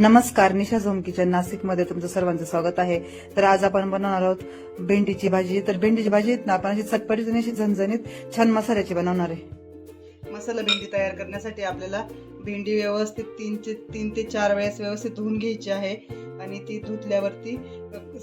नमस्कार निशा zone kitchen नाशिकमध्ये तुमचं सर्वांचं स्वागत आहे. तर आज आपण बनवणार आहोत भेंडीची भाजी. तर भेंडीची भाजी ना आपण अशी चटपटीत आणि अशी झणझणीत छान मसाल्याची बनवणार आहे. मसाला भेंडी तयार करण्यासाठी आपल्याला भेंडी व्यवस्थित तीन ते तीन ते चार वेळेस व्यवस्थित धुवून घ्यायची आहे. आणि ती धुतल्यावरती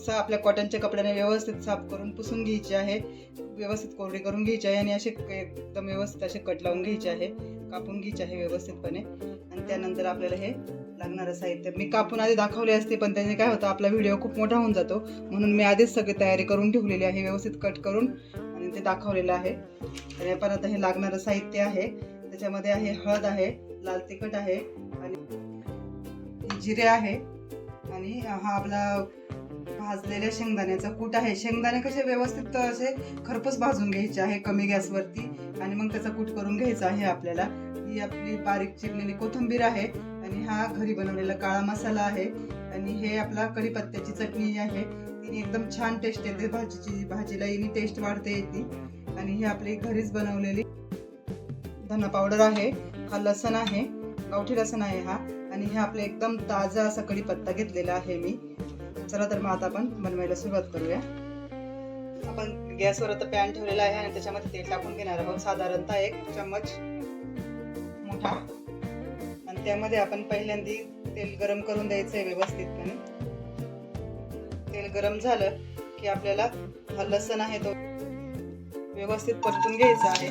आपल्या कॉटनच्या कपड्याने व्यवस्थित साफ करून पुसून घ्यायची आहे. व्यवस्थित कोरडी करून घ्यायची आहे आणि असे एकदम व्यवस्थित असे कट लावून घ्यायचे आहे. कापून घ्यायचे आहे व्यवस्थितपणे. आणि त्यानंतर आपल्याला हे लागणारं साहित्य. मी कापून आधी दाखवले असते पण त्याने काय होतं आपला व्हिडिओ खूप मोठा होऊन जातो. म्हणून मी आधीच सगळी तयारी करून ठेवलेली आहे व्यवस्थित कट करून आणि ते दाखवलेलं आहे. तर आपण आता हे लागणारं साहित्य आहे. त्याच्यामध्ये आहे हळद आहे लाल तिखट आहे आणि जिरे आहे. आणि हा आपला भाजलेल्या शेंगदाण्याचा कूट आहे. शेंगदाणे कसे व्यवस्थित असे खरपूस भाजून घ्यायचे आहे कमी गॅसवरती. आणि मग त्याचा कूट करून घ्यायचा आहे आपल्याला. ही आपली बारीक चिरलेली कोथिंबीर आहे. आणि हा घरी बनवलेला काळा मसाला आहे. आणि हे आपला कढीपत्त्याची चटणी आहे. तिने एकदम छान टेस्ट येते. भाजीची भाजीला हिने टेस्ट वाढते येते. आणि हे आपली घरीच बनवलेली धना पावडर आहे. हा लसण आहे. गावठी लसण आहे हा. आणि हे आपले एकदम ताजा असा कढीपत्ता घेतलेला आहे मी. चला तर मग आता आपण बनवायला सुरुवात करूया. आपण गॅसवर आता पॅन ठेवलेला आहे आणि त्याच्यामध्ये तेल टाकून घेणार आहोत. साधारणतः एक चम्मच मोठा त्यामध्ये आपण पहिल्यांदी तेल गरम करून द्यायचं आहे व्यवस्थितपणे. तेल गरम झालं की आपल्याला हा लसण आहे तो व्यवस्थित परतून घ्यायचा आहे.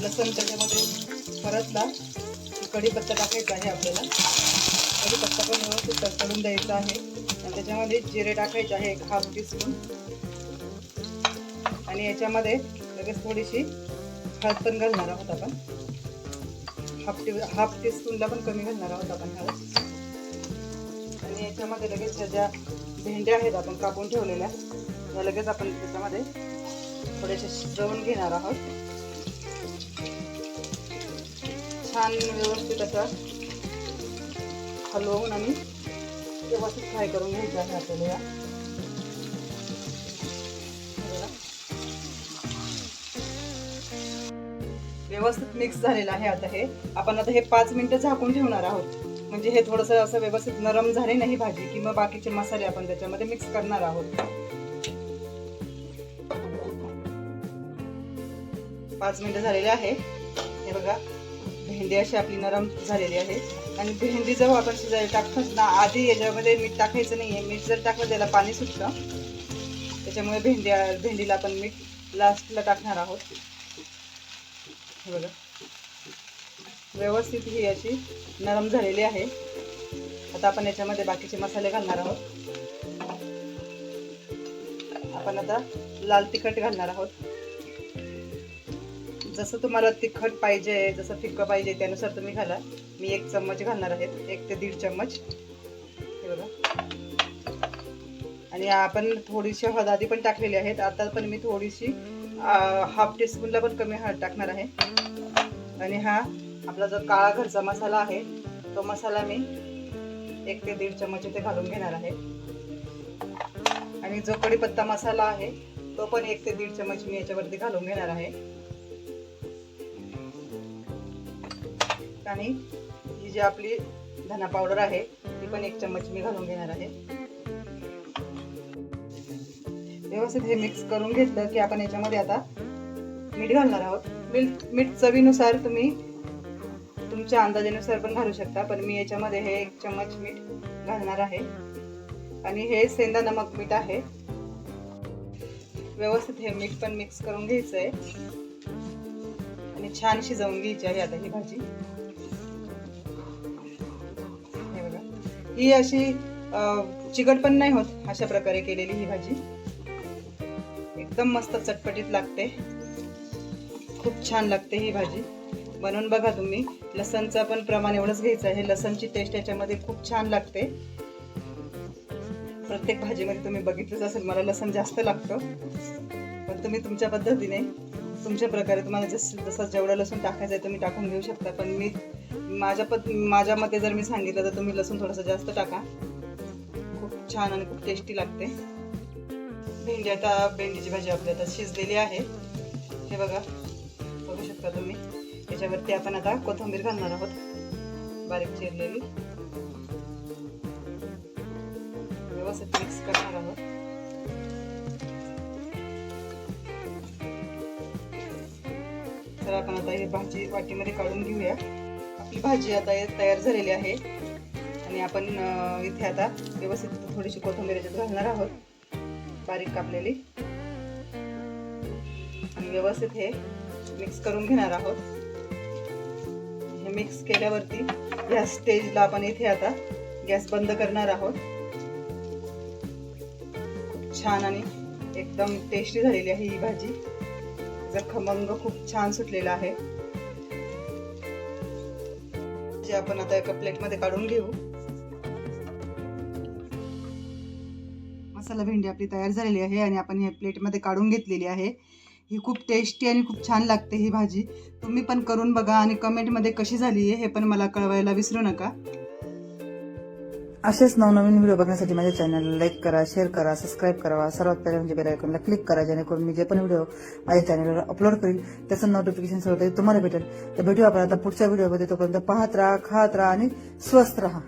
लसण त्याच्यामध्ये परतला की कढीपत्ता टाकायचा आहे आपल्याला. कढीपत्ता पण व्यवस्थित तडतडून द्यायचा आहे. आणि त्याच्यामध्ये जिरे टाकायचे आहे एक हाफ टीस्पून आणि याच्यामध्ये लगेच थोडीशी हळद पण घालणार आहोत आपण. हाफ टी हाफ टीस्पूनला पण कमी घालणार आहोत आपण ह्यावर. आणि याच्यामध्ये लगेच ह्या ज्या भेंड्या आहेत आपण कापून ठेवलेल्या त्या लगेच आपण त्याच्यामध्ये थोडेसे शिजवून घेणार आहोत. छान व्यवस्थित असं हलवून आणि व्यवस्थित फ्राय करून घ्यायचं आहे आपल्याला या. व्यवस्थित मिक्स झालेलं आहे आता हे. आपण आता हे पाच मिनिटं झाकून ठेवणार आहोत. म्हणजे हे थोडंसं असं व्यवस्थित नरम झाले नाही भाजी की मग बाकीचे मसाले आपण त्याच्यामध्ये मिक्स करणार आहोत. पाच मिनिटं झालेले आहे. हे बघा भेंडी अशी आपली नरम झालेली आहे. आणि भेंडी जेव्हा आपण शिजायला टाकतोच ना आधी याच्यामध्ये मीठ टाकायचं नाही आहे मीठ जर टाकलं त्याला पाणी सुटतं. त्याच्यामुळे भेंडी भेंडीला आपण मीठ लास्टला टाकणार आहोत. बघा. व्यवस्थित ही अशी नरम झालेली आहे. आता आपण याच्यामध्ये बाकीचे मसाले घालणार आहोत. आपण आता लाल तिखट घालणार आहोत. जसं तुम्हाला तिखट पाहिजे जसं फिक्कं पाहिजे त्यानुसार तुम्ही घाला. मी एक चम्मच घालणार आहे एक ते दीड चम्मच. हे बघा. आणि आपण थोडीशी हळद पण टाकलेली आहेत. आता पण मी थोडीशी हाफ टीस्पूनला पण कमी हळद टाकणार आहे. आणि हा आपला जो काळा घरचा मसाला आहे तो मसाला मी एक ते दीड चम्मच इथे घालून घेणार आहे. आणि जो कढीपत्ता मसाला आहे तो पण एक ते दीड चम्मच मी याच्यावरती घालून घेणार आहे. आणि ही जी आपली धना पावडर आहे ती पण एक चम्मच मी घालून घेणार आहे. व्यवस्थित हे मिक्स करून घेतलं की आपण याच्यामध्ये आता मीठ घालणार आहोत. मीठ मीठ चवीनुसार तुम्ही तुमच्या अंदाजेनुसार पण घालू शकता पण मी याच्यामध्ये हे एक चम्मच मीठ घालणार आहे. आणि हे सेंदा नमक मीठ आहे. व्यवस्थित हे मीठ पण मिक्स करून घ्यायचं आहे आणि छान शिजवून घ्यायची आहे आता ही भाजी. हे बघा. ही अशी चिकट पण नाही होत अशा प्रकारे केलेली ही भाजी. एकदम मस्त चटपटीत लागते. खूप छान लागते ही भाजी. बनवून बघा तुम्ही. लसणचं पण प्रमाण एवढंच घ्यायचं आहे. लसणची टेस्ट याच्यामध्ये खूप छान लागते. प्रत्येक भाजीमध्ये तुम्ही बघितलंच असेल मला लसण जास्त लागतं. पण तुम्ही तुमच्या पद्धतीने तुमच्या प्रकारे तुम्हाला जस जसं जेवढं लसूण टाकायचं आहे तुम्ही टाकून घेऊ शकता. पण मी माझ्या पद माझ्या मते जर मी सांगितलं तर तुम्ही लसूण थोडंसं जास्त टाका. खूप छान आणि खूप टेस्टी लागते. भेंडी आता भेंडीची भाजी आपली आता शिजलेली आहे. हे बघा बघू शकता तुम्ही. याच्यावरती आपण आता कोथिंबीर घालणार आहोत. बारीक चिरलेली. व्यवस्थित मिक्स करणार आहोत. तर आपण आता ही भाजी वाटीमध्ये काढून घेऊया. आपली भाजी आता तयार झालेली आहे. आणि आपण इथे आता व्यवस्थित थोडीशी कोथिंबीर याच्यात घालणार आहोत. बारीक कापलेली. आणि व्यवस्थित हे मिक्स करून घेणार आहोत. हे मिक्स केल्यावरती या स्टेजला आपण इथे आता गॅस बंद करणार आहोत. खूप छान आणि एकदम टेस्टी झालेली आहे ही भाजी. त्याचा खमंग खूप छान सुटलेला आहे. जे आपण आता एका प्लेटमध्ये काढून घेऊ. मसाला भेंडी आपली तयार झालेली आहे आणि आपण हे प्लेटमध्ये काढून घेतलेली आहे. ही खूप टेस्टी आणि खूप छान लागते ही भाजी. तुम्ही पण करून बघा आणि कमेंटमध्ये कशी झाली आहे हे पण मला कळवायला विसरू नका. असेच नवनवीन व्हिडिओ बघण्यासाठी माझ्या चॅनलला लाईक करा शेअर करा सबस्क्राईब करा. सर्वात पहिले म्हणजे बेल आयकॉनला क्लिक करा जेणेकरून मी जे पण व्हिडिओ माझ्या चॅनलवर अपलोड करील त्याचं नोटिफिकेशन सर्व तुम्हाला भेटेल. तर भेटू आपण आता पुढच्या व्हिडिओमध्ये. तोपर्यंत पाहत राहा खात राहा आणि स्वस्त राहा.